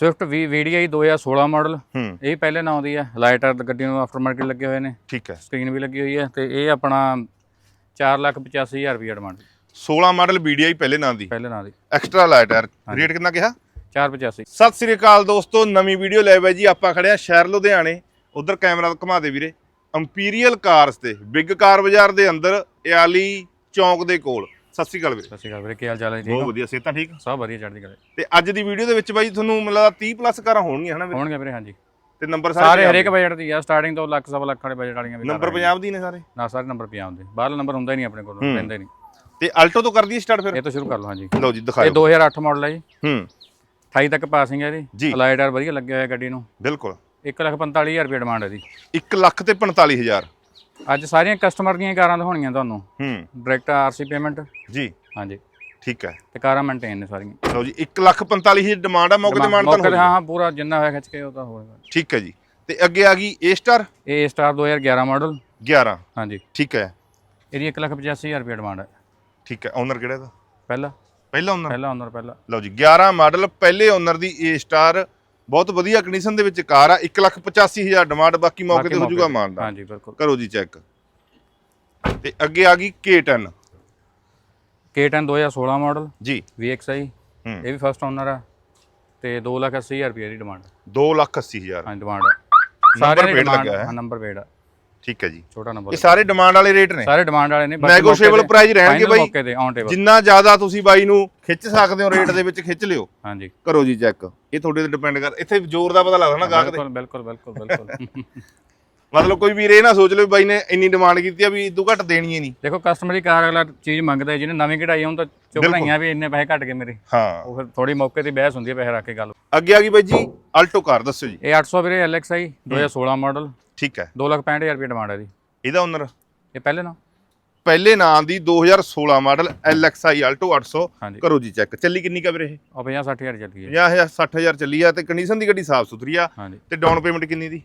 Swift ਵੀ VDI 2016 model ਇਹ ਪਹਿਲੇ ਨਾਂ ਦੀ ਹੈ। ਲਾਈਟਰ ਗੱਡੀ ਨੂੰ ਆਫਟਰ ਮਾਰਕੀਟ ਲੱਗੇ ਹੋਏ ਨੇ। ਠੀਕ ਹੈ। ਸਕਰੀਨ ਵੀ ਲੱਗੀ ਹੋਈ ਹੈ ਤੇ ਇਹ ਆਪਣਾ 485000 ਰੁਪਏ ਡਿਮਾਂਡ 16 ਮਾਡਲ BDI ਪਹਿਲੇ ਨਾਂ ਦੀ। ਪਹਿਲੇ ਨਾਂ ਦੀ। ਐਕਸਟਰਾ ਲਾਈਟ ਹੈ ਰੇਟ ਕਿੰਨਾ ਕਿਹਾ? 485 ਸਤਿ ਸ੍ਰੀ ਅਕਾਲ ਦੋਸਤੋ ਨਵੀਂ ਵੀਡੀਓ ਲੈ ਬਾਈ ਜੀ। ਆਪਾਂ ਖੜੇ ਆ ਸ਼ਹਿਰ ਲੁਧਿਆਣੇ। ਉਧਰ ਕੈਮਰਾ ਘੁਮਾ ਦੇ ਵੀਰੇ। ਇੰਪੀਰੀਅਲ ਕਾਰਸ ਤੇ ਬਿੱਗ ਕਾਰ ਬਾਜ਼ਾਰ ਦੇ ਅੰਦਰ ਇਆਲੀ ਚੌਂਕ ਦੇ ਕੋਲ। ਸਤਿ ਸ੍ਰੀ ਅਕਾਲ ਵੀਰੇ। ਸਤਿ ਸ਼੍ਰੀ ਅਕਾਲ ਵੀਰੇ ਕੀ ਹਾਲ ਚਾਲ ਹੈ? ਠੀਕ ਬਹੁਤ ਹੋ? ਵਧੀਆ ਸਿਹਤਾਂ ਠੀਕ? ਸਭ ਵਧੀਆ ਚੜ੍ਹਦੀ ਕਲਾ ਤੇ ਅੱਜ ਦੀ ਵੀਡੀਓ ਦੇ ਵਿੱਚ ਬਾਈ ਤੁਹਾਨੂੰ ਮੈਨੂੰ ਲੱਗਦਾ 30 ਪਲੱਸ ਕਾਰਾਂ ਹੋਣਗੀਆਂ ਹਨਾ ਵੀਰੇ? ਹੋਣਗੇ ਵੀਰੇ ਹਾਂਜੀ। ਤੇ ਨੰਬਰ ਸਾਰੇ ਸਾਰੇ ਹਰੇਕ ਬਜਟ ਦੀ ਆ ਸਟਾਰਟਿੰਗ ਤੋਂ ਲੱਖ ਸਵਾ ਲੱਖ ਵਾਲੇ ਬਜਟ ਵਾਲੀਆਂ ਵੀ ਨੰਬਰ ਪੰਜਾਬ ਦੀ ਨੇ ਸਾਰੇ? ਨਾ ਸਾਰੇ ਨੰਬਰ ਪੰਜਾਬ ਦੇ। ਬਾਹਰਲਾ ਨੰਬਰ ਹੁੰਦਾ ਹੀ ਨਹੀਂ ਆਪਣੇ ਕੋਲ। ਪੈਂਦਾ ਹੀ ਨਹੀਂ। ਤੇ ਆਲਟੋ ਤੋਂ ਕਰ ਦਈਏ ਸਟਾਰਟ ਫਿਰ? ਇਹ ਤੋਂ ਸ਼ੁਰੂ ਕਰ ਲਓ ਹਾਂਜੀ। ਲਓ ਜੀ ਇਹ ਦਿਖਾਓ 2008 ਮਾਡਲ ਹੈ ਜੀ। ਹੂੰ। 28 ਤੱਕ ਪਾਸਿੰਗ ਹੈ ਜੀ। ਇਹਦੀ ਲਾਈਟਰ ਵਧੀਆ ਲੱਗਿਆ ਹੋਇਆ ਗੱਡੀ ਨੂੰ। ਬਿਲਕੁਲ। 145000 ਰੁਪਏ ਡਿਮਾਂਡ ਹੈ ਦੀ 1 ਲੱਖ ਤੇ 45000 ਅੱਜ ਸਾਰੀਆਂ ਕਸਟਮਰ ਦੀਆਂ ਕਾਰਾਂ ਦਿਖਾਉਣੀਆਂ ਤੁਹਾਨੂੰ। ਹੂੰ। ਡਾਇਰੈਕਟ ਆਰਸੀ ਪੇਮੈਂਟ ਜੀ। ਹਾਂਜੀ। ਠੀਕ ਹੈ। ਤੇ ਕਾਰਾਂ ਮੇਨਟੇਨ ਨੇ ਸਾਰੀਆਂ। ਲਓ ਜੀ 1 ਲੱਖ 45000 ਡਿਮਾਂਡ ਆ ਮੌਕੇ ਤੇ ਮਾਨ ਮੌਕੇ ਤੇ ਤਾਂ ਹਾਂ ਹਾਂ ਪੂਰਾ ਜਿੰਨਾ ਹੋਇਆ ਖਿੱਚ ਕੇ ਉਹ ਤਾਂ ਹੋਏਗਾ ਠੀਕ ਹੈ ਜੀ। ਤੇ ਅੱਗੇ ਆ ਗਈ A ਸਟਾਰ ਇਹ ਸਟਾਰ 2011 ਮਾਡਲ 11 ਹਾਂਜੀ। ਠੀਕ ਹੈ। ਇਹਦੀ 185000 ਰੁਪਏ ਡਿਮਾਂਡ ਹੈ। ਠੀਕ ਹੈ। ਓਨਰ ਕਿਹੜਾ ਦਾ ਪਹਿਲਾ। ਪਹਿਲਾ ਓਨਰ ਪਹਿਲਾ ਓਨਰ ਪਹਿਲਾ। ਲਓ ਜੀ 11 ਮਾਡਲ ਪਹਿਲੇ ਓਨਰ ਦੀ A ਸਟਾਰ ਬਹੁਤ ਵਧੀਆ ਕੰਡੀਸ਼ਨ ਦੇ ਵਿੱਚ ਕਾਰ ਆ 185000 ਡਿਮਾਂਡ ਬਾਕੀ ਮੌਕੇ ਤੇ ਹੋ ਜਾਊਗਾ ਮਾਨ ਦਾ। ਹਾਂਜੀ ਬਿਲਕੁਲ। ਕਰੋ ਜੀ ਚੈੱਕ ਤੇ ਅੱਗੇ ਆ ਗਈ K10 K10 2016 ਮਾਡਲ ਜੀ। VXI ਹੂੰ। ਇਹ ਵੀ ਫਸਟ ਓਨਰ ਆ ਤੇ 280000 ਰੁਪਏ ਦੀ ਡਿਮਾਂਡ 280000 ਹਾਂਜੀ ਡਿਮਾਂਡ ਸਾਰੇ plate ਡਿਮਾਂਡ ਲੱਗਾ ਹੈ। ਹਾਂ ਨੰਬਰ ਪੇਡ ਠੀਕ ਹੈ ਜੀ। ਛੋਟਾ ਨੰਬਰ ਇਹ ਸਾਰੇ ਡਿਮਾਂਡ ਵਾਲੇ ਰੇਟ ਨੇ। ਸਾਰੇ ਡਿਮਾਂਡ ਵਾਲੇ ਨੇ ਤੇ- price ਰਹਿਣਗੇ ਬਾਈ। ਮੌਕੇ ਤੇ ਔਨ ਟੇਬਲ ਜਿੰਨਾ ਜ਼ਿਆਦਾ ਤੁਸੀਂ ਬਾਈ ਨੂੰ ਖਿੱਚ ਸਕਦੇ ਹੋ ਰੇਟ ਦੇ ਵਿੱਚ ਖਿੱਚ ਲਿਓ। ਹਾਂਜੀ। ਕਰੋ ਜੀ ਚੈੱਕ ਇਹ ਤੁਹਾਡੇ ਤੇ ਡਿਪੈਂਡ ਕਰ ਇੱਥੇ ਜ਼ੋਰ ਦਾ ਪਤਾ ਲੱਗਦਾ ਨਾ ਗਾਹਕ ਦੇ ਬਿਲਕੁਲ ਬਿਲਕੁਲ ਬਿਲਕੁਲ ਮਤਲਬ ਕੋਈ ਵੀਰ ਇਹ ਨਾ ਸੋਚ ਲਵੇ ਬਾਈ ਨੇ ਇੰਨੀ ਡਿਮਾਂਡ ਕੀਤੀ ਆ ਵੀ ਇਦੋਂ ਘੱਟ ਦੇਣੀ ਹੀ ਨਹੀਂ ਦੇਖੋ ਕਸਟਮਰ ਦੀ ਕਾਰ ਅਗਲਾ ਚੀਜ਼ ਮੰਗਦਾ ਹੈ, ਜਿਹਨੇ ਨਵੀਂ ਕਢਾਈ ਹੁਣ ਤਾਂ। ਰਹੀਆਂ ਵੀ ਇੰਨੇ ਪੈਸੇ ਘੱਟ ਗਏ ਮੇਰੇ। ਹਾਂ। ਉਹ ਫਿਰ ਥੋੜੀ ਮੌਕੇ ਤੇ ਬਹਿਸ ਹੁੰਦੀ ਹੈ ਪੈਸੇ ਰੱਖ ਕੇ ਗੱਲ। ਅੱਗੇ ਆ ਗਈ ਬਾਈ ਜੀ ਆਲਟੋ ਕਾਰ ਦੱਸਿਓ ਜੀ। ਇਹ 800 ਵੀਰੇ LXI 2016 ਮਾਡਲ ਠੀਕ ਹੈ। 265000 ਰੁਪਏ ਡਿਮਾਂਡ ਹੈ ਦੀ ਇਹਦਾ। ਓਨਰ ਇਹ ਪਹਿਲੇ ਨਾ? ਪਹਿਲੇ ਨਾਂ ਦੀ 2016 ਮਾਡਲ LXI ਆਲਟੋ 800 ਹਾਂਜੀ। ਕਰੋ ਜੀ ਚੈੱਕ ਚੱਲੀ ਕਿੰਨੀ ਕਾ ਵੀਰੇ ਇਹ? ਉਹ 50 60000 ਚੱਲੀ ਹੈ। 50000 60000 ਚੱਲੀ ਆ ਤੇ ਕੰਡੀਸ਼ਨ ਦੀ ਗੱਡੀ ਸਾਫ਼ ਸੁਥਰੀ ਆ। ਤੇ ਡਾਊਨ ਪੇਮੈਂਟ ਕਿੰਨੀ ਦੀ?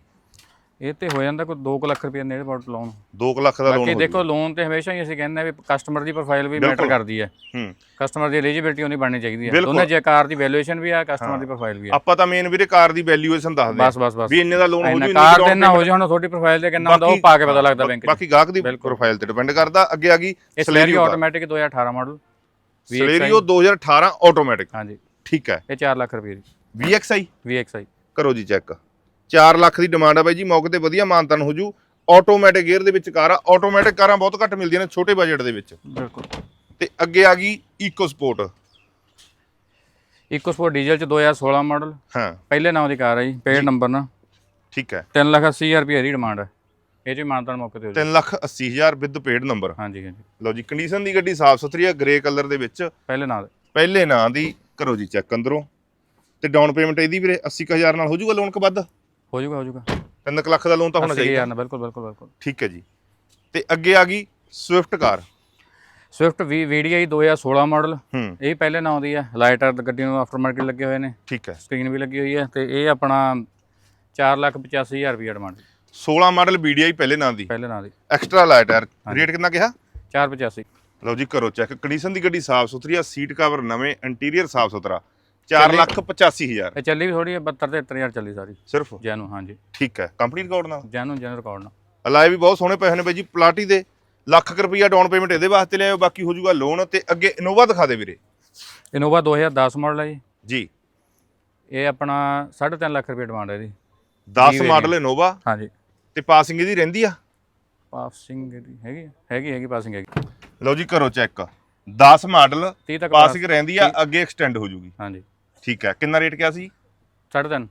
ਇਹ ਤੇ ਹੋ ਜਾਂਦਾ ਕੋਈ 2 ਲੱਖ ਰੁਪਏ ਨੇੜੇ ਬਾਟ ਲੋਨ 2 ਲੱਖ ਦਾ ਬਾਕੀ ਲੋਨ ਦੇਖੋ ਲੋਨ ਤੇ ਹਮੇਸ਼ਾ ਹੀ ਅਸੀਂ ਕਹਿੰਦੇ ਆ ਵੀ ਕਸਟਮਰ ਦੀ ਪ੍ਰੋਫਾਈਲ ਵੀ ਮੈਟਰ ਕਰਦੀ ਹੈ। ਹੂੰ। ਕਸਟਮਰ ਦੀ ਐਲੀਜੀਬਿਲਟੀ ਉਹਨੀ ਬਣਨੀ ਚਾਹੀਦੀ ਹੈ। ਦੋਨੇ ਜੇ ਕਾਰ ਦੀ ਵੈਲੂਏਸ਼ਨ ਵੀ ਆ ਕਸਟਮਰ ਦੀ ਪ੍ਰੋਫਾਈਲ ਵੀ ਆ। ਆਪਾਂ ਤਾਂ ਮੇਨ ਵੀਰੇ ਕਾਰ ਦੀ ਵੈਲਿਊਏਸ਼ਨ ਦੱਸਦੇ ਆ ਬਸ ਬਸ ਬਸ। ਵੀ ਇੰਨੇ ਦਾ ਲੋਨ ਹੋ ਜੂ ਕਾਰ ਦੇ ਨਾ ਹੋ ਜਾ ਹੁਣ ਤੁਹਾਡੀ ਪ੍ਰੋਫਾਈਲ ਤੇ ਕਿੰਨਾ ਹੁੰਦਾ ਉਹ ਪਾ ਕੇ ਪਤਾ ਲੱਗਦਾ ਬੈਂਕ ਬਾਕੀ ਗਾਹਕ ਦੀ। ਪ੍ਰੋਫਾਈਲ ਤੇ ਡਿਪੈਂਡ ਕਰਦਾ। ਅੱਗੇ ਆ ਗਈ Celerio automatic 2018 model Celerio 2018 automatic ਹਾਂਜੀ। ਠੀਕ ਹੈ। ਇਹ 4 ਲੱਖ ਰੁਪਏ ਦੀ। VXI VXI ਕਰੋ ਜੀ ਚੈੱਕ 4 ਲੱਖ ਦੀ ਡਿਮਾਂਡ ਆ ਬਾਈ ਜੀ ਮੌਕੇ ਤੇ ਵਧੀਆ ਮਾਨਤਨ ਹੋ ਜੂ। ਆਟੋਮੈਟਿਕ ਗੇਅਰ ਦੇ ਵਿੱਚ ਕਾਰ ਆ। ਆਟੋਮੈਟਿਕ ਕਾਰਾਂ ਬਹੁਤ ਘੱਟ ਮਿਲਦੀਆਂ ਨੇ ਛੋਟੇ ਬਜਟ ਦੇ ਵਿੱਚ। ਬਿਲਕੁਲ। ਤੇ ਅੱਗੇ ਆ ਗਈ EcoSport EcoSport diesel ਚ 2016 ਮਾਡਲ ਹਾਂ। ਪਹਿਲੇ ਨਾਮ ਦੀ ਕਾਰ ਹੈ ਜੀ ਪੇਡ ਨੰਬਰ ਨਾ। ਠੀਕ ਹੈ। 3 ਲੱਖ 80 ਹਜ਼ਾਰ ਰੁਪਏ ਦੀ ਡਿਮਾਂਡ ਹੈ ਇਹ ਜੀ ਮਾਨਤਾਨ ਮੌਕੇ ਤੇ ਹੋ ਜਾਊ। 3 ਲੱਖ 80 ਹਜ਼ਾਰ ਵਿਦ ਪੇਡ ਨੰਬਰ ਹਾਂਜੀ ਹਾਂਜੀ। ਲਓ ਜੀ ਕੰਡੀਸ਼ਨ ਦੀ ਗੱਡੀ ਸਾਫ਼ ਸੁਥਰੀ ਆ ਗ੍ਰੇ ਕਲਰ ਦੇ ਵਿੱਚ। ਪਹਿਲੇ ਨਾਲ ਪਹਿਲੇ ਨਾਂ ਦੀ ਕਰੋ ਜੀ ਚੈੱਕ ਅੰਦਰੋਂ। ਤੇ ਡਾਊਨ ਪੇਮੈਂਟ ਇਹਦੀ ਵੀਰੇ 80000 ਨਾਲ ਹੋ ਜਾਊਗਾ ਲੋਨ ਕਿ ਵੱਧ? ਹੋ ਜਾਊਗਾ ਹੋ ਜਾਊਗਾ 3 ਲੱਖ ਦਾ ਲੋਨ ਤਾਂ ਹੋਣਾ 80 ਚਾਹੀਦਾ। ਬਿਲਕੁਲ ਬਿਲਕੁਲ ਬਿਲਕੁਲ। ਠੀਕ ਹੈ ਜੀ। ਤੇ ਅੱਗੇ ਆ ਗਈ ਸਵਿਫਟ ਕਾਰ। ਸਵਿਫਟ ਵੀ VDI 2016 ਮਾਡਲ ਇਹ ਪਹਿਲੇ ਨਾਮ ਦੀ ਹੈ ਲਾਈਟਰ ਗੱਡੀ ਨੂੰ ਆਫਟਰ ਮਾਰਕੀਟ ਲੱਗੇ ਹੋਏ ਨੇ। ਠੀਕ ਹੈ। ਸਕਰੀਨ ਵੀ ਲੱਗੀ ਹੋਈ ਹੈ ਤੇ ਇਹ ਆਪਣਾ 4 ਲੱਖ 85 ਹਜ਼ਾਰ ਰੁਪਏ ਡਿਮਾਂਡ 16 ਮਾਡਲ BDI ਪਹਿਲੇ ਨਾਂ ਦੀ। ਪਹਿਲੇ ਨਾਮ ਦੀ। ਐਕਸਟਰਾ ਲਾਈਟ ਹੈ ਰੇਟ ਕਿੰਨਾ ਕਿਹਾ? 485 ਲਓ ਜੀ ਕਰੋ ਚੈੱਕ ਕੰਡੀਸ਼ਨ ਦੀ ਗੱਡੀ ਸਾਫ਼ ਸੁਥਰੀ ਆ। ਸੀਟ ਕਵਰ ਨਵੇਂ ਇੰਟੀਰੀਅਰ ਸਾਫ਼ ਸੁਥਰਾ 4 ਲੱਖ 85000 ਇਹ ਚੱਲੀ ਵੀ ਥੋੜੀ ਹੈ 72 ਤੇ 73000 ਚੱਲੀ ਸਾਰੀ। ਸਿਰਫ? ਜੈਨੂ ਹਾਂਜੀ। ਠੀਕ ਹੈ। ਕੰਪਨੀ ਰਿਕਾਰਡ ਨਾਲ? ਜੈਨੂ ਜੈਨੂ ਰਿਕਾਰਡ ਨਾਲ। ਅਲਾਈ ਵੀ ਬਹੁਤ ਸੋਹਣੇ ਹੋਏ ਨੇ ਬਾਈ ਜੀ ਪਲਾਟੀ ਦੇ। ਲੱਖ ਰੁਪਈਆ ਡਾਊਨ ਪੇਮੈਂਟ ਇਹਦੇ ਵਾਸਤੇ ਲਿਆਓ ਬਾਕੀ ਹੋ ਜਾਊਗਾ ਲੋਨ ਤੇ ਅੱਗੇ ਇਨੋਵਾ ਦਿਖਾ ਦੇ ਵੀਰੇ। ਇਨੋਵਾ 2010 ਮਾਡਲ ਹੈ ਜੀ। ਜੀ। ਇਹ ਆਪਣਾ 3.5 ਲੱਖ ਰੁਪਏ ਡਿਮਾਂਡ ਹੈ ਇਹਦੀ। 10 ਮਾਡਲ ਇਨੋਵਾ ਹਾਂਜੀ। ਤੇ ਪਾਸਿੰਗ ਇਹਦੀ ਰਹਿੰਦੀ ਆ? ਪਾਸਿੰਗ ਇਹਦੀ ਹੈਗੀ? ਹੈਗੀ ਹੈਗੀ ਪਾਸਿੰਗ ਹੈਗੀ। ਲਓ ਜੀ ਕਰੋ ਚੈੱਕ 10 ਮਾਡਲ 30 ਤੱਕ ਪਾਸਿੰਗ ਰਹਿੰਦੀ ਆ ਅੱਗੇ ਐਕਸਟੈਂਡ ਹੋ ਜੂਗੀ ਹਾਂਜੀ। ਠੀਕ ਹੈ। ਕਿੰਨਾ ਰੇਟ ਕਿਹਾ ਸੀ? 3.5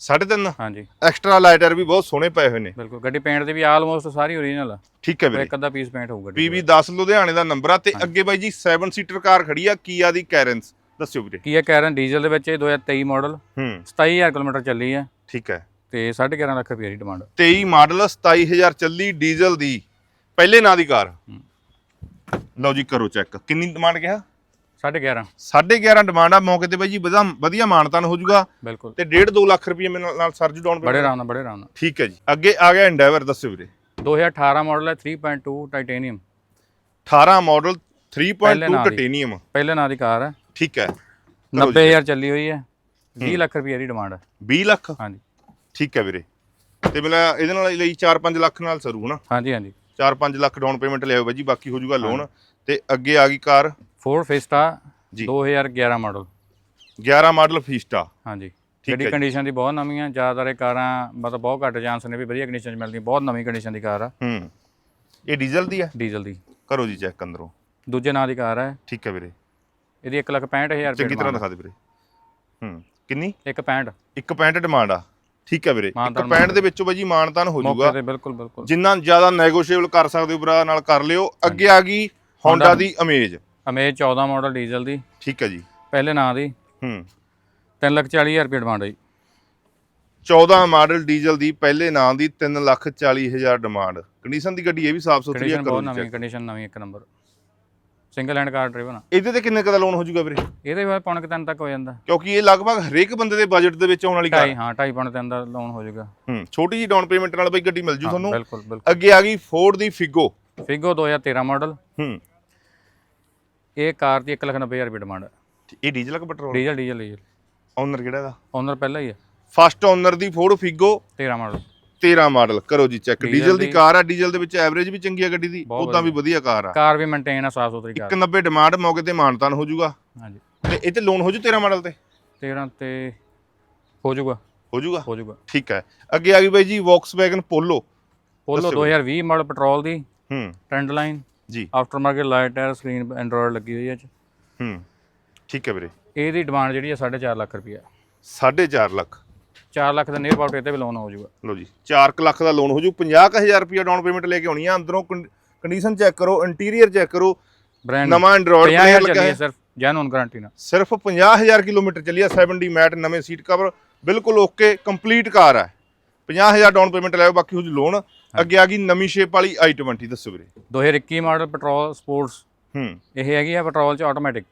3.5 ਹਾਂਜੀ। ਐਕਸਟਰਾ ਲਾਈਟਰ ਵੀ ਬਹੁਤ ਸੋਹਣੇ ਪਏ ਹੋਏ ਨੇ। ਬਿਲਕੁਲ ਗੱਡੀ ਪੇਂਟ ਦੀ ਵੀ ਆਲਮੋਸਟ ਸਾਰੀ ਓਰੀਜਨਲ ਆ। ਠੀਕ ਹੈ ਵੀਰੇ। ਇੱਕ ਅੱਧਾ ਪੀਸ ਪੇਂਟ ਹੋਊਗਾ PV 10 ਲੁਧਿਆਣੇ ਦਾ ਨੰਬਰ ਆ ਤੇ ਅੱਗੇ ਬਾਈ ਜੀ 7 ਸੀਟਰ ਕਾਰ ਖੜੀ ਆ ਕੀਆ ਦੀ ਕੈਰਨਸ ਦੱਸਿਓ ਵੀਰੇ। ਕੀ ਹੈ ਕੈਰਨ ਡੀਜ਼ਲ ਦੇ ਵਿੱਚ ਇਹ 2023 ਮਾਡਲ ਹੂੰ। 27000 ਕਿਲੋਮੀਟਰ ਚੱਲੀ ਹੈ ਠੀਕ ਹੈ। ਤੇ 11.5 ਲੱਖ ਰੁਪਏ ਦੀ ਡਿਮਾਂਡ 23 ਮਾਡਲ 27000 ਚੱਲੀ ਡੀਜ਼ਲ ਦੀ। ਪਹਿਲੇ ਨਾਂ ਦੀ ਕਾਰ। ਲਓ ਜੀ ਕਰੋ ਚੈੱਕ ਕਿੰਨੀ ਡਿਮਾਂਡ ਕਿਹਾ? 11.5 11.5 ਡਿਮਾਂਡ ਆ ਮੌਕੇ ਤੇ ਬਾਈ ਜੀ ਵਧੀਆ ਵਧੀਆ ਮਾਨਤਾਨ ਹੋ ਜਾਊਗਾ ਤੇ 1.5 2 ਲੱਖ ਰੁਪਏ ਮੇਰੇ ਨਾਲ- ਨਾਲ ਸਰਜ ਡਾਊਨ ਬੜੇ ਆਰਾਮ ਨਾਲ ਬੜੇ ਆਰਾਮ ਨਾਲ। ਠੀਕ ਹੈ ਜੀ। ਅੱਗੇ ਆ ਗਿਆ ਐਂਡੈਵਰ ਦੱਸਿਓ ਵੀਰੇ। 2018 ਮਾਡਲ ਹੈ 3.2 ਟਾਈਟੇਨੀਅਮ 18 ਮਾਡਲ 3.2 ਪਹਿਲੇ ਨਾਂ ਦੀ। ਟਿਟੇਨੀਅਮ ਪਹਿਲੇ ਨਾਂ ਦੀ ਕਾਰ ਹੈ। ਠੀਕ ਹੈ। 90000 ਚੱਲੀ ਹੋਈ ਹੈ। 20 ਲੱਖ ਰੁਪਏ ਦੀ ਡਿਮਾਂਡ ਹੈ। 20 ਲੱਖ? ਹਾਂਜੀ। ਠੀਕ ਹੈ ਵੀਰੇ। ਤੇ ਮੇਰਾ ਇਹਦੇ ਨਾਲ ਲਈ 4-5 ਲੱਖ ਨਾਲ ਸਰੂ ਹਨਾ? ਹਾਂਜੀ ਹਾਂਜੀ। 4-5 ਲੱਖ ਡਾਊਨ ਪੇਮੈਂਟ ਲਿਆਓ ਬਾਈ ਜੀ ਬਾਕੀ ਹੋ ਜਾਊਗਾ ਲੋਨ ਤੇ ਅੱਗੇ ਆ ਗਈ ਕਾਰ। ਫੋਰਡ ਫਿਸਟਾ ਜੀ। 2011 ਮਾਡਲ 11 ਮਾਡਲ ਫੀਸਟਾ ਹਾਂਜੀ। ਗੱਡੀ। ਕੰਡੀਸ਼ਨ ਦੀ ਬਹੁਤ ਨਵੀਂ ਆ। ਜ਼ਿਆਦਾਤਰ ਇਹ ਕਾਰਾਂ ਮਤਲਬ ਬਹੁਤ ਘੱਟ ਚਾਂਸ ਨੇ ਵੀ ਵਧੀਆ ਕੰਡੀਸ਼ਨ 'ਚ ਮਿਲਦੀਆਂ। ਬਹੁਤ ਨਵੀਂ ਕੰਡੀਸ਼ਨ ਦੀ ਕਾਰ ਆ। ਹੂੰ। ਇਹ ਡੀਜ਼ਲ ਦੀ ਹੈ? ਡੀਜ਼ਲ ਦੀ। ਕਰੋ ਜੀ ਚੈੱਕ ਅੰਦਰੋਂ। ਦੂਜੇ ਨਾਂ ਦੀ ਕਾਰ ਹੈ ਠੀਕ ਹੈ ਵੀਰੇ। ਇਹਦੀ 1,65,000 ਰੁਪਏ ਚੰਗੀ ਤਰ੍ਹਾਂ ਦਿਖਾ ਦੇ ਵੀਰੇ। ਹੂੰ। ਕਿੰਨੀ? ਆ। ਇੱਕ 65 ਇੱਕ ਪੈਂਟ ਡਿਮਾਂਡ ਆ। ਠੀਕ ਹੈ ਵੀਰੇ। ਇੱਕ ਮਾਨਤਾਨ ਪੈਂਟ ਦੇ ਵਿੱਚੋਂ ਬਾਈ ਜੀ ਮਾਨਤਾਨ ਹੋ ਜਾਊਗਾ। ਬਿਲਕੁਲ ਬਿਲਕੁਲ। ਜਿੰਨਾ ਜ਼ਿਆਦਾ ਨੈਗੋਸ਼ੀਏਬਲ ਕਰ ਸਕਦੇ ਹੋ ਭਰਾ ਨਾਲ ਕਰ ਲਿਓ। ਅੱਗੇ ਆ ਗਈ ਹੋਂਡਾ ਦੀ। ਅਮੇਜ ਅਮੇਜ 14 ਮਾਡਲ ਡੀਜ਼ਲ ਦੀ। ਠੀਕ ਹੈ ਜੀ। ਪਹਿਲੇ ਨਾਂ ਦੀ। ਹੂੰ। 3,40,000 ਰੁਪਏ ਡਿਮਾਂਡ ਹੈ ਜੀ। 14 ਮਾਡਲ ਡੀਜ਼ਲ ਦੀ ਪਹਿਲੇ ਨਾਂ ਦੀ 340000 ਡਿਮਾਂਡ ਕੰਡੀਸ਼ਨ ਦੀ ਗੱਡੀ ਇਹ ਵੀ ਸਾਫ਼ ਸੁਥਰੀ ਹੈ ਕੰਡੀਸ਼ਨ ਕਰੋ ਬਹੁਤ ਨਵੀਂ। ਕੰਡੀਸ਼ਨ ਨਵੀਂ ਇੱਕ number. Single hand car driver ਇਹਦੇ ਤੇ ਕਿੰਨੇ ਕਦਾ ਲੋਨ ਹੋ ਜਾਊਗਾ ਵੀਰੇ? ਇਹਦੇ ਬਾਅਦ ਪੌਣ ਕੁ ਤਿੰਨ ਤੱਕ ਹੋ ਜਾਂਦਾ। ਕਿਉਂਕਿ ਇਹ ਲਗਭਗ ਹਰੇਕ ਬੰਦੇ ਦੇ ਬਜਟ ਦੇ ਵਿੱਚ ਆਉਣ ਵਾਲੀ ਕਾਰ ਢਾਈ ਹਾਂ ਢਾਈ ਪੌਣ ਤਿੰਨ ਦਾ ਲੋਨ ਹੋ ਜਾਊਗਾ ਹੂੰ ਛੋਟੀ ਜੀ ਡਾਊਨ ਪੇਮੈਂਟ ਨਾਲ ਬਈ ਗੱਡੀ ਮਿਲ ਜੂ ਹਾਂ, ਤੁਹਾਨੂੰ। ਬਿਲਕੁਲ ਬਿਲਕੁਲ। ਅੱਗੇ ਆ ਗਈ ਫੋਰਡ ਦੀ ਫਿਗੋ ਫਿਗੋ 2013 ਮਾਡਲ ਹੂੰ। ਇਹ ਕਾਰ ਦੀ 1,90,000 ਰੁਪਏ ਡਿਮਾਂਡ ਇਹ ਡੀਜ਼ਲ ਕਿ petrol diesel diesel diesel. Owner ਕਿਹੜਾ ਦਾ ਓਨਰ ਪਹਿਲਾਂ ਹੀ ਹੈ। ਫਸਟ ਓਨਰ ਦੀ ਫੋਰਡ ਫਿਗੋ 13 ਮਾਡਲ 13 ਮਾਡਲ ਕਰੋ ਜੀ ਚੈੱਕ ਡੀਜ਼ਲ ਦੀ ਕਾਰ ਆ ਡੀਜ਼ਲ ਦੇ ਵਿੱਚ ਐਵਰੇਜ ਵੀ ਚੰਗੀ ਆ ਗੱਡੀ ਦੀ ਉਦਾਂ ਵੀ ਵਧੀਆ। ਕਾਰ ਆ। ਕਾਰ ਵੀ ਮੇਨਟੇਨ ਆ ਸਾਫ਼ ਸੁਥਰੀ ਕਾਰ। 190 ਡਿਮਾਂਡ ਮੌਕੇ ਤੇ ਮਾਨਤਾਨ ਹੋ ਜਾਊਗਾ। ਹਾਂਜੀ। ਤੇ ਇਹ ਤੇ ਲੋਨ ਹੋ ਜੂ 13 ਮਾਡਲ ਤੇ? 13 ਤੇ ਹੋ ਜਾਊਗਾ। ਹੋ ਜਾਊਗਾ? ਹੋ ਜਾਊਗਾ। ਠੀਕ ਹੈ। ਅੱਗੇ ਆ ਗਈ ਬਾਈ ਜੀ ਵੌਕਸਵੈਗਨ ਪੋਲੋ ਪੋਲੋ ਦੱਸਿਓ। 2020 ਮਾਡਲ ਪੈਟਰੋਲ ਦੀ। ਹੂੰ। ਟ੍ਰੈਂਡ ਲਾਈਨ ਜੀ। Aftermarket light tyre screen Android ਲੱਗੀ ਹੋਈ ਹੈ 'ਚ। ਹੂੰ ਠੀਕ ਹੈ ਵੀਰੇ। ਇਹਦੀ ਡਿਮਾਂਡ ਜਿਹੜੀ ਹੈ 4.5 ਲੱਖ ਰੁਪਏ 4.5 ਲੱਖ? 4 ਲੱਖ ਦਾ ਨੀਅਰ ਅਬਾਊਟ ਇਹਤੇ ਵੀ ਲੋਨ ਹੋ ਜਾਊਗਾ। ਲਓ ਜੀ 4 ਲੱਖ ਦਾ ਲੋਨ ਹੋ ਜੂ 50000 ਰੁਪਏ ਡਾਊਨ ਪੇਮੈਂਟ ਲੈ ਕੇ ਆਉਣੀ ਆ। ਅੰਦਰੋਂ ਕੰਡੀਸ਼ਨ ਚੈੱਕ ਕਰੋ ਇੰਟੀਰੀਅਰ ਚੈੱਕ ਕਰੋ। ਬ੍ਰਾਂਡ ਨਵਾਂ ਐਂਡਰੋਇਡ 50000 ਪਲੇਅਰ ਲੱਗਾ ਹੈ ਸਿਰਫ ਜੈਨੂਨ ਗਾਰੰਟੀ ਨਾਲ। ਸਿਰਫ 50000 ਕਿਲੋਮੀਟਰ ਚੱਲੀ ਆ 70 ਮੈਟ ਨਵੇਂ ਸੀਟ ਕਵਰ ਬਿਲਕੁਲ ਓਕੇ ਕੰਪਲੀਟ ਕਾਰ ਹੈ 50000 ਡਾਊਨ ਪੇਮੈਂਟ ਲਾਇਓ ਬਾਕੀ ਹੋ ਜੂ ਲੋਨ ਅੱਗੇ ਆ ਗਈ ਨਵੀਂ ਸ਼ੇਪ ਵਾਲੀ i20 ਦੱਸੋ ਵੀਰੇ। 2021 ਮਾਡਲ ਪੈਟਰੋਲ ਸਪੋਰਟਸ ਹੂੰ। ਇਹ ਹੈਗੀ ਆ ਪੈਟਰੋਲ 'ਚ ਆਟੋਮੈਟਿਕ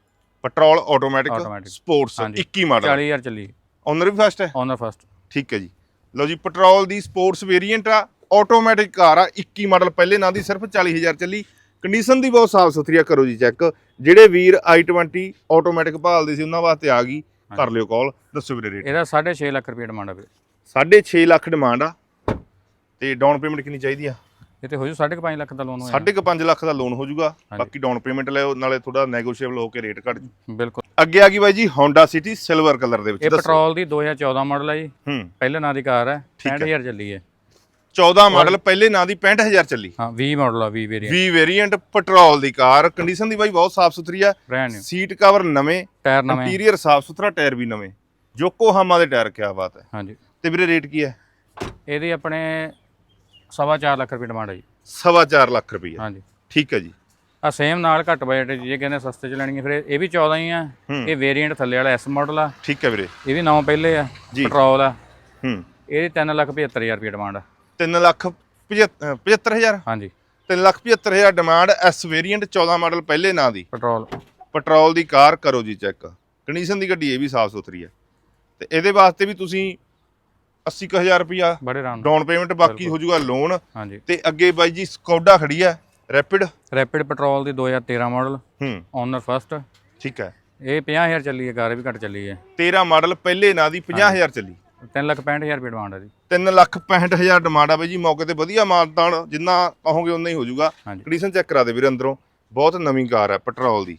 ਪੈਟਰੋਲ ਆਟੋਮੈਟਿਕ। ਸਪੋਰਟਸ ਹਾਂਜੀ। 21 ਮਾਡਲ 40000 ਚੱਲੀ। ਓਨਰ ਵੀ ਫਸਟ ਹੈ? ਓਨਰ ਫਸਟ ਠੀਕ ਹੈ ਜੀ। ਲਓ ਜੀ ਪੈਟਰੋਲ ਦੀ ਸਪੋਰਟਸ ਵੇਰੀਐਂਟ ਆ ਆਟੋਮੈਟਿਕ ਕਾਰ ਆ 21 ਮਾਡਲ ਪਹਿਲੇ ਨਾਂ ਦੀ ਸਿਰਫ 40000 ਚੱਲੀ। ਕੰਡੀਸ਼ਨ ਦੀ ਬਹੁਤ ਸਾਫ਼ ਸੁਥਰੀ ਆ ਕਰੋ ਜੀ ਚੈੱਕ ਜਿਹੜੇ ਵੀਰ i20 ਆਟੋਮੈਟਿਕ ਭਾਲਦੇ ਸੀ ਉਹਨਾਂ ਵਾਸਤੇ ਆ ਗਈ। ਕਰ ਲਿਓ ਕਾਲ ਦੱਸੋ ਵੀਰੇ ਰੇਟ ਇਹਦਾ 6.5 ਲੱਖ ਰੁਪਏ ਡਿਮਾਂਡ ਆ ਵੀਰੇ। 6.5 ਲੱਖ ਡਿਮਾਂਡ ਆ। ਤੇ ਡਾਊਨ ਪੇਮੈਂਟ ਕਿੰਨੀ ਚਾਹੀਦੀ ਆ? ਇਹ ਤੇ ਹੋ ਜੂ 5.5 ਲੱਖ ਦਾ ਲੋਨ ਹੋਇਆ। 5.5 ਲੱਖ ਦਾ ਲੋਨ ਹੋ ਜਾਊਗਾ ਬਾਕੀ ਡਾਊਨ ਪੇਮੈਂਟ ਲਿਓ ਨਾਲੇ ਥੋੜਾ ਨੈਗੋਸ਼ੀਏਬਲ ਹੋ ਕੇ ਰੇਟ ਘਟ ਜੂ। ਬਿਲਕੁਲ। ਅੱਗੇ ਆ ਗਈ ਬਾਈ ਜੀ Honda City ਸਿਲਵਰ ਕਲਰ ਦੇ ਵਿੱਚ ਇਹ ਪੈਟਰੋਲ ਦੀ 2014 ਮਾਡਲ ਹੈ ਜੀ। ਹੂੰ। ਪਹਿਲੇ ਨਾਂ ਦੀ ਕਾਰ ਹੈ ਠੀਕ ਹੈ। 65000 ਚੱਲੀ ਹੈ 14 ਮਾਡਲ ਪਹਿਲੇ ਨਾਂ ਦੀ 65000 ਚੱਲੀ। ਹਾਂ 20 ਮਾਡਲ ਆ 20 ਵੇਰੀਐਂਟ ਵੀ ਵੇਰੀਐਂਟ ਪੈਟਰੋਲ ਦੀ ਕਾਰ। ਕੰਡੀਸ਼ਨ ਦੀ ਬਾਈ ਬਹੁਤ ਸਾਫ਼ ਸੁਥਰੀ ਆ। ਸੀਟ ਕਵਰ ਨਵੇਂ। ਟਾਇਰ ਨਵੇਂ। ਇੰਟੀਰੀਅਰ ਸਾਫ਼ ਸੁਥਰਾ ਟਾਇਰ ਵੀ ਨਵੇਂ। ਯੋਕੋਹਾਮਾ ਦੇ ਟਾਇਰ ਕਿਆ ਬਾਤ ਹੈ। ਹਾਂਜੀ। ਤੇ ਵੀਰੇ ਰੇਟ ਕੀ ਹੈ? ਇਹਦੀ ਆਪਣੇ ਸਵਾ ਚਾਰ ਲੱਖ ਰੁਪਏ ਡਿਮਾਂਡ ਹੈ ਜੀ। ਸਵਾ ਚਾਰ ਲੱਖ ਰੁਪਈਆ। ਹਾਂਜੀ। ਠੀਕ ਹੈ ਜੀ। ਆ ਸੇਮ ਨਾਲ ਘੱਟ ਬਜਟ ਜੇ ਕਹਿੰਦੇ ਸਸਤੇ ਚ ਲੈਣੀ ਹੈ ਫਿਰ ਇਹ ਵੀ 14 ਹੀ ਆ। ਇਹ ਵੇਰੀਐਂਟ ਥੱਲੇ ਵਾਲਾ ਐਸ ਮਾਡਲ ਆ। ਠੀਕ ਹੈ ਵੀਰੇ। ਇਹ ਵੀ ਨਵਾਂ ਪਹਿਲੇ ਆ ਜੀ। ਪੈਟਰੋਲ ਆ। ਹੂੰ। ਇਹਦੀ 3 ਲੱਖ 75000 ਰੁਪਏ ਡਿਮਾਂਡ ਆ। 3 ਲੱਖ 75000 ਹਾਂਜੀ। 3 lakh 75000 demand S variant 14 model ਪਹਿਲੇ ਨਾਂ ਦੀ। ਪੈਟਰੋਲ ਪੈਟਰੋਲ ਦੀ ਕਾਰ ਕਰੋ ਜੀ ਚੈੱਕ ਕੰਡੀਸ਼ਨ ਦੀ ਗੱਡੀ ਇਹ ਵੀ ਸਾਫ਼ ਸੁਥਰੀ ਹੈ। ਤੇ ਇਹਦੇ ਵਾਸਤੇ ਵੀ ਤੁਸੀਂ 80000 ਰੁਪਿਆ ਬੜੇ ਡਾਊਨ ਪੇਮੈਂਟ ਬਾਕੀ ਹੋ ਜਾਊਗਾ ਲੋਨ ਹਾਂਜੀ। ਤੇ ਅੱਗੇ ਬਾਈ ਜੀ ਸਕੋਡਾ ਖੜੀ ਹੈ ਰੈਪਿਡ। ਰੈਪਿਡ ਪੈਟਰੋਲ ਦੀ 2013 ਮਾਡਲ ਹੂੰ। ਓਨਰ ਫਸਟ ਠੀਕ ਹੈ। ਇਹ 50000 ਚੱਲੀ ਹੈ ਕਾਰ ਵੀ ਘੱਟ ਚੱਲੀ ਹੈ। 13 ਮਾਡਲ ਪਹਿਲੇ ਨਾਂ ਦੀ 50000 ਚੱਲੀ। 3 ਲੱਖ 65000 ਰੁਪਏ ਡਿਮਾਂਡ ਆ ਜੀ। 3 ਲੱਖ 65000 ਡਿਮਾਂਡ ਆ ਬਈ ਜੀ ਮੌਕੇ ਤੇ ਵਧੀਆ ਮਾਨਤਾਨ ਜਿੰਨਾ ਕਹੋਗੇ ਉਨਾ ਹੀ ਹੋ ਜਾਊਗਾ ਕੰਡੀਸ਼ਨ ਚੈੱਕ ਕਰਾ ਦੇ ਵੀਰੇ ਅੰਦਰੋਂ। ਬਹੁਤ ਨਵੀਂ ਕਾਰ ਹੈ ਪੈਟਰੋਲ ਦੀ।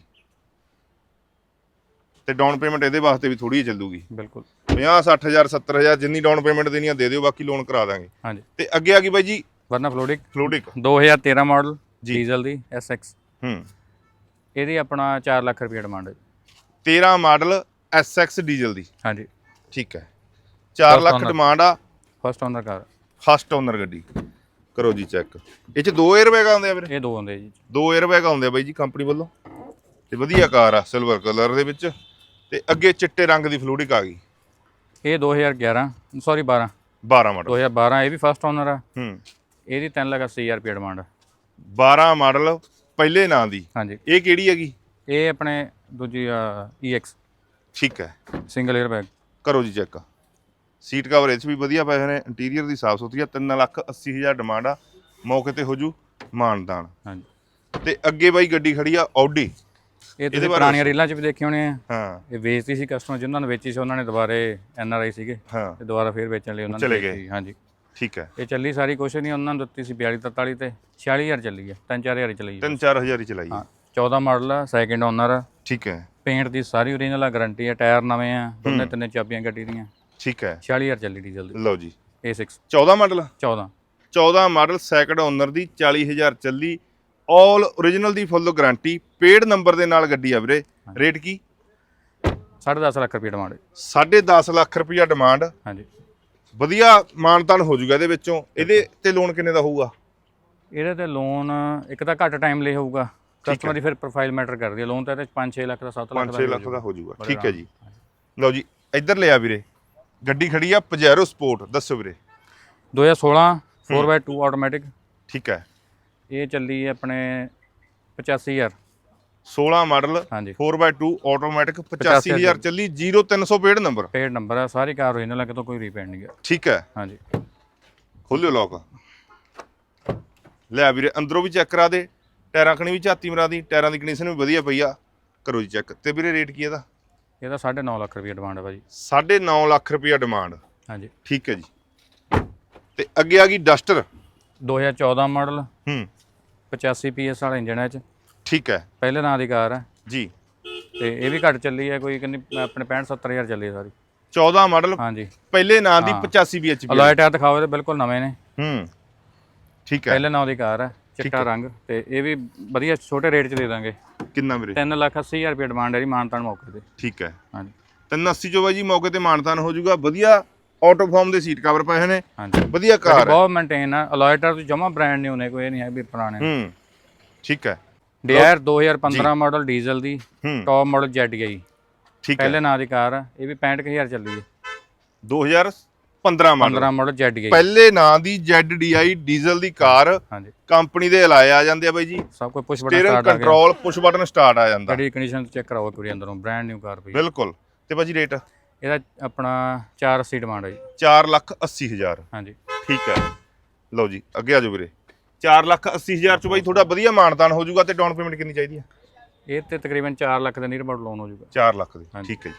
ਤੇ ਡਾਊਨ ਪੇਮੈਂਟ ਇਹਦੇ ਵਾਸਤੇ ਵੀ ਥੋੜੀ ਚੱਲੂਗੀ। ਬਿਲਕੁਲ। 50 60000 70000 ਜਿੰਨੀ ਡਾਊਨ ਪੇਮੈਂਟ ਦੇਣੀ ਆ ਦੇ ਦਿਓ ਬਾਕੀ ਲੋਨ ਕਰਾ ਦਾਂਗੇ। ਹਾਂਜੀ। ਤੇ ਅੱਗੇ ਆ ਗਈ ਬਾਈ ਜੀ Verna fluidic fluidic 2013 model. Diesel ਦੀ SX ਹੂੰ। ਇਹਦੀ ਆਪਣਾ 4 ਲੱਖ ਰੁਪਏ ਡਿਮਾਂਡ ਹੈ 13 ਮਾਡਲ SX ਡੀਜ਼ਲ ਦੀ। ਹਾਂਜੀ। ਠੀਕ ਹੈ। 4 First ਲੱਖ। ਡਿਮਾਂਡ ਆ। First owner car first owner ਗੱਡੀ। ਕਰੋ ਜੀ ਚੈੱਕ ਇਹ ਚ ਦੋ 에ਅਰ ਬੈਗ ਆਉਂਦੇ ਆ ਵੀਰੇ? ਇਹ ਦੋ ਹੁੰਦੇ ਜੀ। ਦੋ 에ਅਰ ਬੈਗ ਆਉਂਦੇ ਆ ਬਾਈ ਜੀ ਕੰਪਨੀ ਵੱਲੋਂ। ਤੇ ਵਧੀਆ ਕਾਰ ਆ ਸਿਲਵਰ ਕਲਰ ਦੇ ਵਿੱਚ। ਤੇ ਅੱਗੇ ਚਿੱਟੇ ਰੰਗ ਦੀ ਫਲੂਡਿਕ ਆ ਗਈ। ਇਹ 2011 ਸੌਰੀ 12 12 ਮਾਡਲ 2012 ਇਹ ਵੀ ਫਸਟ ਓਨਰ ਆ। ਹੂੰ। ਇਹਦੀ 3 ਲੱਖ 80000 ਰੁਪਏ ਡਿਮਾਂਡ ਆ। 12 ਮਾਡਲ ਪਹਿਲੇ ਨਾਂ ਦੀ। ਹਾਂਜੀ। ਇਹ ਕਿਹੜੀ ਹੈਗੀ? ਇਹ ਆਪਣੇ ਦੂਜੀ EX ਠੀਕ ਹੈ। ਸਿੰਗਲ 에ਅਰ ਬੈਗ ਕਰੋ ਜੀ ਚੈੱਕ। ਸੀਟ ਕਵਰ ਇਹ 'ਚ ਵੀ ਵਧੀਆ ਪਏ ਹੋਏ ਨੇ। ਇੰਟੀਰੀਅਰ ਦੀ ਸਾਫ਼ ਸੁਥਰੀ ਆ। 3 ਲੱਖ 80 ਹਜ਼ਾਰ ਡਿਮਾਂਡ ਆ। ਮੌਕੇ ਤੇ ਹੋ ਜੂ ਮਾਨਦਾਨ। ਹਾਂਜੀ। ਤੇ ਅੱਗੇ ਬਾਈ ਗੱਡੀ ਖੜੀ ਆ ਆਡੀ ਇਹ ਤੁਸੀਂ ਪੁਰਾਣੀਆਂ ਰੀਲਾਂ 'ਚ ਵੀ ਦੇਖੇ ਹੋਣੇ ਆ। ਹਾਂ। ਇਹ ਵੇਚਦੀ ਸੀ ਕਸਟਮਰ ਜਿਨ੍ਹਾਂ ਨੇ ਵੇਚੀ ਸੀ ਉਹਨਾਂ ਨੇ ਦੁਬਾਰੇ ਐਨ ਆਰ ਆਈ ਸੀਗੇ। ਹਾਂ। ਤੇ ਦੁਬਾਰਾ ਫੇਰ ਵੇਚਣ ਲਈ ਉਹਨਾਂ ਨੇ ਚਲੇ ਗਏ। ਹਾਂਜੀ। ਠੀਕ ਹੈ। ਇਹ ਚੱਲੀ ਸਾਰੀ ਕੁਛ ਨਹੀਂ ਉਹਨਾਂ ਨੂੰ ਦਿੱਤੀ ਸੀ 42 43 ਤੇ 46000 ਚੱਲੀ ਹੈ। 3-4000 ਹੀ ਚੱਲੀ ਹੈ। 3-4000 ਹੀ ਚਲਾਈ ਹੈ। ਹਾਂ 14 ਮਾਡਲ ਆ ਸੈਕਿੰਡ ਓਨਰ ਠੀਕ ਹੈ। ਪੇਂਟ ਦੀ ਸਾਰੀ ਓਰੀਜਨਲ ਗਾਰੰਟੀ ਹੈ ਟਾਇਰ ਨਵੇਂ ਆ ਦੋਨੇ ਤਿੰਨੇ ਚਾਬੀਆਂ ਗੱਡੀ ਦੀਆਂ। ਠੀਕ ਹੈ। 46000 ਚੱਲੀ ਡੀਜ਼ਲ ਦੀ। ਲਓ ਜੀ। A6 14 model 14 14 model second owner ਦੀ 40000 ਚੱਲੀ। 올 origignal ਦੀ ਫੁੱਲ ਗਾਰੰਟੀ ਪੇਡ ਨੰਬਰ ਦੇ ਨਾਲ ਗੱਡੀ ਆ ਵੀਰੇ। ਰੇਟ ਕੀ? 10.5 ਲੱਖ ਰੁਪਏ ਡਿਮਾਂਡ 10.5 ਲੱਖ ਰੁਪਈਆ ਡਿਮਾਂਡ ਹਾਂਜੀ। ਵਧੀਆ ਮਾਨਤਾਨ ਹੋ ਜਾਊਗਾ ਇਹਦੇ ਵਿੱਚੋਂ। ਇਹਦੇ ਤੇ ਲੋਨ ਕਿੰਨੇ ਦਾ ਹੋਊਗਾ? ਇਹਦੇ ਤੇ ਲੋਨ ਇੱਕ ਤਾਂ ਘੱਟ ਟਾਈਮ ਲਈ ਹੋਊਗਾ। ਕਸਟਮਰ ਦੀ ਫਿਰ ਪ੍ਰੋਫਾਈਲ ਮੈਟਰ ਕਰਦੀ ਹੈ। ਲੋਨ ਤਾਂ ਇਹਦੇ 5-6 ਲੱਖ ਦਾ 7 ਲੱਖ ਦਾ 5-6 ਲੱਖ ਦਾ ਹੋ ਜਾਊਗਾ ਠੀਕ ਹੈ ਜੀ। ਲਓ ਜੀ ਇੱਧਰ ਲਿਆ ਵੀਰੇ। ਗੱਡੀ ਖੜੀ ਆ ਪਜੈਰੋ ਸਪੋਰਟ ਦੱਸੋ ਵੀਰੇ। 2016 4x2 ਆਟੋਮੈਟਿਕ ਠੀਕ ਹੈ। ਇਹ ਚੱਲੀ ਆਪਣੇ 85000 16 ਮਾਡਲ ਹਾਂਜੀ। 4x2 ਆਟੋਮੈਟਿਕ 85000 ਚੱਲੀ 0300 ਪੇਡ ਨੰਬਰ ਪੇਡ ਨੰਬਰ ਹੈ ਸਾਰੀ ਕਾਰ ਓਰੀਜਨਲ ਹੈ ਕਿਤੋਂ ਕੋਈ ਰੀਪੇਂਟ ਨਹੀਂ ਹੈ ਠੀਕ ਹੈ। ਹਾਂਜੀ। ਖੋਲਿਓ ਲੋਕ ਲੈ ਵੀਰੇ ਅੰਦਰੋਂ ਵੀ ਚੈੱਕ ਕਰਾ ਦੇ ਟਾਇਰਾਂ ਕਣੀ ਵੀ ਝਾਤੀ ਮਰਾ ਦੀ ਟਾਇਰਾਂ ਦੀ ਕੰਡੀਸ਼ਨ ਵੀ ਵਧੀਆ ਪਈ ਆ। ਕਰੋ ਜੀ ਚੈੱਕ ਤੇ ਵੀਰੇ ਰੇਟ ਕੀ ਇਹਦਾ? ਇਹਦਾ 9.5 ਲੱਖ ਰੁਪਏ ਡਿਮਾਂਡ ਹੈ ਭਾਜੀ। 9.5 ਲੱਖ ਰੁਪਈਆ ਡਿਮਾਂਡ ਹਾਂਜੀ। ਠੀਕ ਹੈ ਜੀ। ਤੇ ਅੱਗੇ ਆ ਗਈ ਡਸਟਰ 2014 ਮਾਡਲ। ਹੂੰ। 85 ਪੀਐਸ ਵਾਲਾ ਇੰਜਨ ਹੈ ਇਹ ਚ। ਠੀਕ ਹੈ। ਪਹਿਲੇ ਨਾਂ ਦੀ ਕਾਰ ਹੈ ਜੀ। ਤੇ ਇਹ ਵੀ ਘੱਟ ਚੱਲੀ ਹੈ ਕੋਈ ਕਿੰਨੀ ਆਪਣੇ 65 70000 ਚੱਲੀ ਹੈ ਸਾਰੀ। 14 ਮਾਡਲ ਹਾਂਜੀ। ਪਹਿਲੇ ਨਾਂ ਦੀ ਹਾਂ। 85 bhp ਅਲੋਏ ਟਾਇਰ ਦਿਖਾਓ ਇਹਦੇ ਬਿਲਕੁਲ ਨਵੇਂ ਨੇ। ਹੂੰ। ਠੀਕ ਹੈ। ਪਹਿਲੇ ਨਾਂ ਦੀ ਕਾਰ ਹੈ ਚਿੱਟਾ ਰੰਗ। ਤੇ ਇਹ ਵੀ ਵਧੀਆ ਛੋਟੇ ਰੇਟ 'ਚ ਦੇ ਦਾਂਗੇ। ਕਿੰਨਾ ਵੀਰੇ? 3 ਲੱਖ 80000 ਰੁਪਏ ਡਿਮਾਂਡ ਹੈ ਜੀ ਮਾਨਤਾਨ ਮੌਕੇ ਤੇ। ਠੀਕ ਹੈ। ਹਾਂਜੀ। 380 ਚੋਂ ਬਾਈ ਜੀ ਮੌਕੇ ਤੇ ਮਾਨਤਾਨ ਹੋ ਜਾਊਗਾ ਵਧੀਆ ਆਟੋ ਫਾਰਮ ਦੇ ਸੀਟ ਕਵਰ ਪਏ ਹੋਏ ਨੇ। ਹਾਂਜੀ। ਵਧੀਆ ਕਾਰ ਹੈ। ਬਹੁਤ ਮੇਨਟੇਨ ਹੈ ਅਲੋਏ ਟਾਇਰ ਤੋਂ ਜਮਾ ਬ੍ਰਾਂਡ ਨਹੀਂ ਹੋਣੇ ਕੋਈ ਇਹ ਨਹੀਂ ਹੈ ਵੀ ਪੁਰਾਣੇ। ਹੂੰ ਠੀਕ ਹੈ। ਡੀਆਰ 2015 ਮਾਡਲ ਡੀਜ਼ਲ ਦੀ ਹੂੰ। ਟੌਪ ਮਾਡਲ ਜੈਟ ਗਈ। ਠੀਕ ਹੈ। ਪਹਿਲੇ ਨਾਂ ਦੀ ਕਾਰ ਹੈ ਇਹ ਵੀ 65000 ਚੱਲੀ ਹੈ। 2015 ਮਾਡਲ 15 ਮਾਡਲ ਜੈਟ ਗਈ। ਪਹਿਲੇ ਨਾਂ ਦੀ ZDI ਡੀਜ਼ਲ ਦੀ ਕਾਰ ਹਾਂਜੀ। ਕੰਪਨੀ ਦੇ ਲਾਏ ਆ ਜਾਂਦੇ ਆ ਬਾਈ ਜੀ। ਸਭ ਕੁਝ ਪੁਸ਼ ਬਟਨ ਸਟੀਅਰਿੰਗ ਸਟਾਰਟ ਆ ਗਿਆ। ਕੰਟਰੋਲ ਪੁਸ਼ ਬਟਨ ਸਟਾਰਟ ਆ ਜਾਂਦਾ। ਗੱਡੀ ਕੰਡੀਸ਼ਨ ਚੈੱਕ ਕਰਾਓ ਵਾਰੀ ਅੰਦਰੋਂ ਬ੍ਰਾਂਡ ਨਿਊ ਕਾਰ ਪਈ। ਬਿਲਕੁਲ। ਤੇ ਬਾਜੀ ਰੇਟ ਇਹਦਾ ਆਪਣਾ 480 ਡਿਮਾਂਡ ਹੈ ਜੀ। 4 ਲੱਖ 80 ਹਜ਼ਾਰ। ਹਾਂਜੀ। ਠੀਕ ਹੈ। ਲਓ ਜੀ ਅੱਗੇ ਆ ਜਾਓ ਵੀਰੇ। 4 ਲੱਖ 80 ਹਜ਼ਾਰ ਚ ਬਾਈ ਤੁਹਾਡਾ ਵਧੀਆ ਮਾਨਤਾਨ ਹੋ ਜਾਊਗਾ ਤੇ ਡਾਊਨ ਪੇਮੈਂਟ ਕਿੰਨੀ ਚਾਹੀਦੀ ਹੈ? ਇਹ ਤੇ ਤਕਰੀਬਨ 4 ਲੱਖ ਦੇ ਨੀਅਰ ਅਬਾਊਟ ਲੋਨ ਹੋ ਜਾਊਗਾ। 4 ਲੱਖ ਦੀ। ਠੀਕ ਹੈ ਜੀ।